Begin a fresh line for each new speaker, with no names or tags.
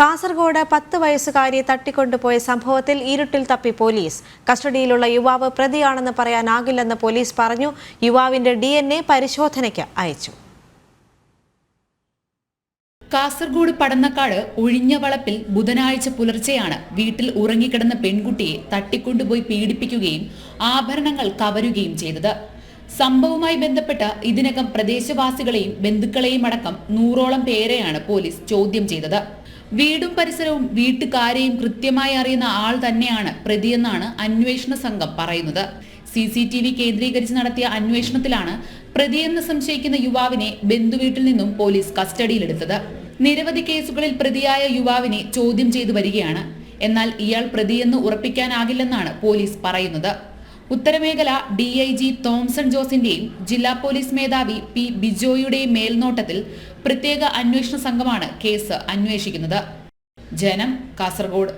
കാസർഗോഡ് പത്ത് വയസ്സുകാരിയെ തട്ടിക്കൊണ്ടുപോയ സംഭവത്തിൽ ഇരുട്ടിൽ തപ്പി പോലീസ്. കസ്റ്റഡിയിലുള്ള യുവാവ് പ്രതിയാണെന്ന് പറയാനാകില്ലെന്ന് പോലീസ് പറഞ്ഞു. യുവാവിന്റെ ഡി പരിശോധനയ്ക്ക് അയച്ചു.
കാസർഗോഡ് പടന്നക്കാട് ഒഴിഞ്ഞ വളപ്പിൽ ബുധനാഴ്ച പുലർച്ചെയാണ് വീട്ടിൽ ഉറങ്ങിക്കിടന്ന പെൺകുട്ടിയെ തട്ടിക്കൊണ്ടുപോയി പീഡിപ്പിക്കുകയും ആഭരണങ്ങൾ കവരുകയും ചെയ്തത്. സംഭവവുമായി ബന്ധപ്പെട്ട് ഇതിനകം പ്രദേശവാസികളെയും ബന്ധുക്കളെയും അടക്കം നൂറോളം പേരെയാണ് പോലീസ് ചോദ്യം ചെയ്തത്. വീടും പരിസരവും വീട്ടുകാരെയും കൃത്യമായി അറിയുന്ന ആൾ തന്നെയാണ് പ്രതിയെന്നാണ് അന്വേഷണ സംഘം പറയുന്നത്. സി സി ടി വി കേന്ദ്രീകരിച്ച് നടത്തിയ അന്വേഷണത്തിലാണ് പ്രതിയെന്ന് സംശയിക്കുന്ന യുവാവിനെ ബന്ധുവീട്ടിൽ നിന്നും പോലീസ് കസ്റ്റഡിയിലെടുത്തത്. നിരവധി കേസുകളിൽ പ്രതിയായ യുവാവിനെ ചോദ്യം ചെയ്തു വരികയാണ്. എന്നാൽ ഇയാൾ പ്രതിയെന്ന് ഉറപ്പിക്കാനാകില്ലെന്നാണ് പോലീസ് പറയുന്നത്. ഉത്തരമേഖല ഡി ഐ ജി തോംസൺ ജോസിന്റെയും ജില്ലാ പോലീസ് മേധാവി പി ബിജോയുടെയും മേൽനോട്ടത്തിൽ പ്രത്യേക അന്വേഷണ സംഘമാണ് കേസ് അന്വേഷിക്കുന്നത്. ജനം കാസർഗോഡ്.